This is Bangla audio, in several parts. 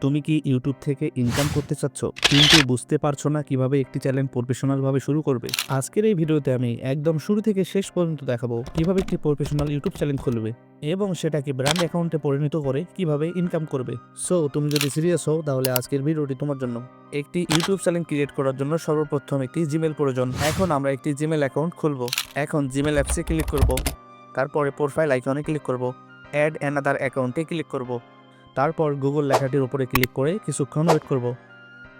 তুমি কি ইউটিউব থেকে ইনকাম করতে চাচ্ছ? কিন্তু বুঝতে পারছ না কীভাবে একটি চ্যানেল প্রফেশনালভাবে শুরু করবে? আজকের এই ভিডিওতে আমি একদম শুরু থেকে শেষ পর্যন্ত দেখাবো কীভাবে একটি প্রফেশনাল ইউটিউব চ্যানেল খুলবে এবং সেটাকে ব্র্যান্ড অ্যাকাউন্টে পরিণত করে কীভাবে ইনকাম করবে। সো তুমি যদি সিরিয়াস হও, তাহলে আজকের ভিডিওটি তোমার জন্য। একটি ইউটিউব চ্যানেল ক্রিয়েট করার জন্য সর্বপ্রথম একটি জিমেল প্রয়োজন। এখন আমরা একটি জিমেল অ্যাকাউন্ট খুলব। এখন জিমেল অ্যাপসে ক্লিক করব। তারপরে প্রোফাইল আইকনে ক্লিক করব। অ্যাড অ্যানাদার অ্যাকাউন্টে ক্লিক করব। তারপর গুগল লেখাটির উপরে ক্লিক করে কিছুক্ষণ ওয়েট করব।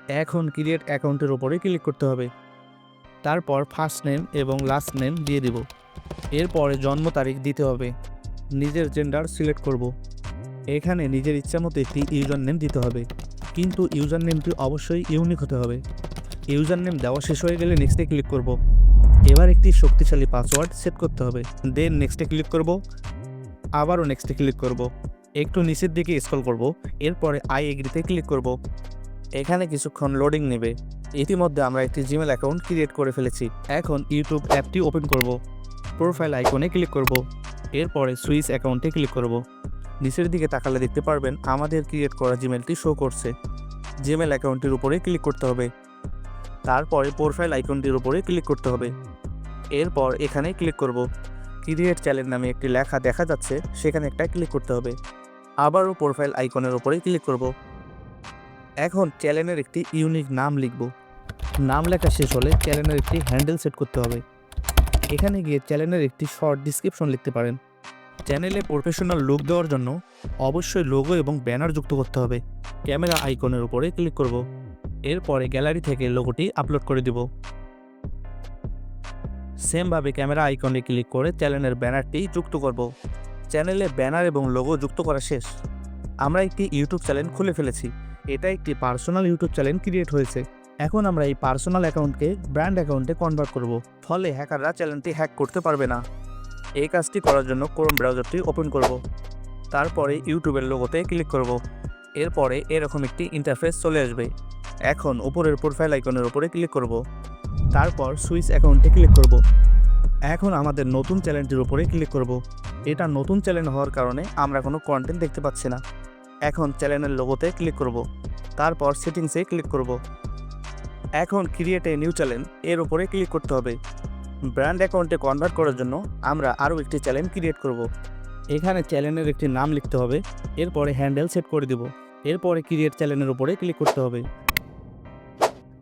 এখন ক্রিয়েট অ্যাকাউন্টের উপরে ক্লিক করতে হবে। তারপর ফার্স্ট নেম এবং লাস্ট নেম দিয়ে দিব। এরপরে জন্ম তারিখ দিতে হবে। নিজের জেন্ডার সিলেক্ট করব। এখানে নিজের ইচ্ছা মতো একটি ইউজার নেম দিতে হবে। কিন্তু ইউজার নেমটি অবশ্যই ইউনিক হতে হবে। ইউজার নেম দেওয়া শেষ হয়ে গেলে নেক্সটে ক্লিক করব। এবার একটি শক্তিশালী পাসওয়ার্ড সেট করতে হবে। দেন নেক্সটে ক্লিক করব। আবারও নেক্সটে ক্লিক করব। একটু নিচের দিকে স্ক্রল করব, এরপরে আই এগ্রিতে ক্লিক করব। এখানে কিছুক্ষণ লোডিং নেবে। ইতিমধ্যে আমরা একটি জিমেল অ্যাকাউন্ট ক্রিয়েট করে ফেলেছি। এখন ইউটিউব অ্যাপটি ওপেন করব। প্রোফাইল আইকনে ক্লিক করব। এরপরে সুইচ অ্যাকাউন্টে ক্লিক করব। নিচের দিকে তাকালে দেখতে পারবেন আমাদের ক্রিয়েট করা জিমেলটি শো করছে। জিমেল অ্যাকাউন্টের উপরে ক্লিক করতে হবে। তারপরে প্রোফাইল আইকনটির উপরে ক্লিক করতে হবে। এরপর এখানে ক্লিক করব। ক্রিয়েট চ্যানেল নামে একটি লেখা দেখা যাচ্ছে, সেখানে একটা ক্লিক করতে হবে। আবারও প্রোফাইল আইকনের উপরে ক্লিক করব। এখন চ্যানেলের একটি ইউনিক নাম লিখব। নাম লেখা শেষ হলে চ্যানেলের একটি হ্যান্ডেল সেট করতে হবে। এখানে গিয়ে চ্যানেলের একটি শর্ট ডিসক্রিপশন লিখতে পারেন। চ্যানেলে প্রফেশনাল লুক দেওয়ার জন্য অবশ্যই লোগো এবং ব্যানার যুক্ত করতে হবে। ক্যামেরা আইকনের উপরে ক্লিক করব। এরপরে গ্যালারি থেকে লোগোটি আপলোড করে দিব। সেমভাবে ক্যামেরা আইকনে ক্লিক করে চ্যানেলের ব্যানারটি যুক্ত করব। চ্যানেলে ব্যানার এবং লোগো যুক্ত করা শেষ। আমরা একটি ইউটিউব চ্যানেল খুলে ফেলেছি। এটা একটি পার্সোনাল ইউটিউব চ্যানেল ক্রিয়েট হয়েছে। এখন আমরা এই পার্সোনাল অ্যাকাউন্টকে ব্র্যান্ড অ্যাকাউন্টে কনভার্ট করব। ফলে হ্যাকাররা চ্যানেলটি হ্যাক করতে পারবে না। এই কাজটি করার জন্য ক্রোম ব্রাউজারটি ওপেন করব। তারপরে ইউটিউবের লোগোতে ক্লিক করব। এরপরে এরকম একটি ইন্টারফেস চলে আসবে। এখন উপরের প্রোফাইল আইকনের উপরে ক্লিক করব। তারপর সুইচ অ্যাকাউন্টে ক্লিক করব। এখন আমাদের নতুন চ্যানেলটির উপরে ক্লিক করব। এটা নতুন চ্যানেল হওয়ার কারণে আমরা কোনো কন্টেন্ট দেখতে পাচ্ছি না। এখন চ্যানেলের লোগোতে ক্লিক করব, তারপর সেটিংসে ক্লিক করব। এখন ক্রিয়েট এ নিউ চ্যানেল এর উপরে ক্লিক করতে হবে। ব্র্যান্ড অ্যাকাউন্টে কনভার্ট করার জন্য আমরা আরও একটি চ্যানেল ক্রিয়েট করব। এখানে চ্যানেলের একটি নাম লিখতে হবে, এরপরে হ্যান্ডেল সেট করে দিব। এরপরে ক্রিয়েট চ্যানেলের উপরে ক্লিক করতে হবে।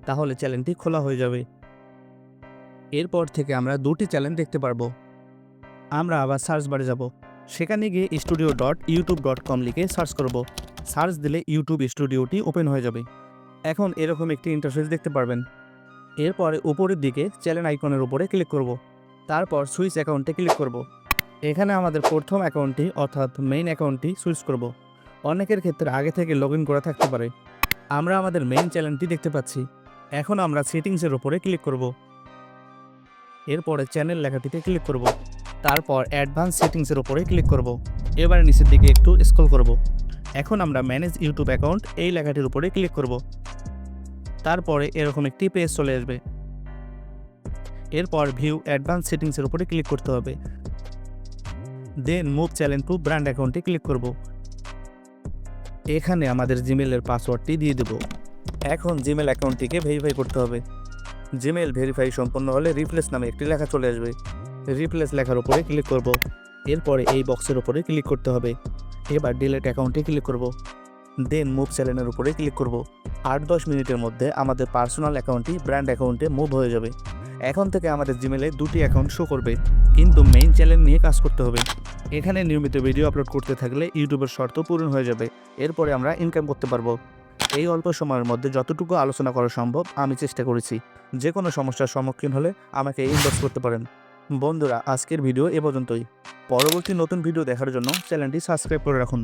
তাহলে চ্যানেলটি খোলা হয়ে যাবে। এরপর থেকে আমরা দুটি চ্যানেল দেখতে পারব। আমরা আবার সার্চ বারে যাব। সেখানে গিয়ে studio dot YouTube dot com লিখে সার্চ করব। সার্চ দিলে ইউটিউব স্টুডিওটি ওপেন হয়ে যাবে। এখন এরকম একটি ইন্টারফেস দেখতে পারবেন। এরপরে উপরের দিকে চ্যানেল আইকনের উপরে ক্লিক করব। তারপর সুইচ অ্যাকাউন্টে ক্লিক করব। এখানে আমাদের প্রথম অ্যাকাউন্টটি অর্থাৎ মেইন অ্যাকাউন্টটি সুইচ করব। অনেকের ক্ষেত্রে আগে থেকে লগ করা থাকতে পারে। আমরা আমাদের মেইন চ্যানেলটি দেখতে পাচ্ছি। এখন আমরা সেটিংসের উপরে ক্লিক করব। এরপরে চ্যানেল লেখাটিতে ক্লিক করব। তারপর অ্যাডভান্স সেটিংসের উপরে ক্লিক করব। এবার নিচের দিকে একটু স্ক্রল করব। এখন আমরা ম্যানেজ ইউটিউব অ্যাকাউন্ট এই লেখাটির উপরে ক্লিক করব। তারপরে এরকম একটি পেজ চলে আসবে। এরপর ভিউ অ্যাডভান্স সেটিংসের উপরে ক্লিক করতে হবে। Then move challenge to brand অ্যাকাউন্টে ক্লিক করব। এখানে আমাদের জিমেলের পাসওয়ার্ডটি দিয়ে দেব। এখন জিমেল অ্যাকাউন্টটিকে ভেরিফাই করতে হবে। জিমেল ভেরিফাই সম্পন্ন হলে রিপ্লেস নামে একটি লেখা চলে আসবে। রিপ্লেস লেখার উপরে ক্লিক করব। এরপরে এই বক্সের উপরে ক্লিক করতে হবে। এবার ডিলেট অ্যাকাউন্টে ক্লিক করব। দেন মুভ চ্যানেলের উপরে ক্লিক করব। আট দশ মিনিটের মধ্যে আমাদের পার্সোনাল অ্যাকাউন্টটি ব্র্যান্ড অ্যাকাউন্টে মুভ হয়ে যাবে। এখন থেকে আমাদের জিমেলে দুটি অ্যাকাউন্ট শো করবে। কিন্তু মেইন চ্যানেল নিয়ে কাজ করতে হবে। এখানে নিয়মিত ভিডিও আপলোড করতে থাকলে ইউটিউবের শর্ত পূরণ হয়ে যাবে। এরপরে আমরা ইনকাম করতে পারব। এই অল্প সময়ের মধ্যে যতটুকু আলোচনা করা সম্ভব আমি চেষ্টা করেছি। যে কোনো সমস্যার সম্মুখীন হলে আমাকে ইনবক্স করতে পারেন। বন্ধুরা আজকের ভিডিও এ পর্যন্তই। পরবর্তী নতুন ভিডিও দেখার জন্য চ্যানেলটি সাবস্ক্রাইব করে রাখুন।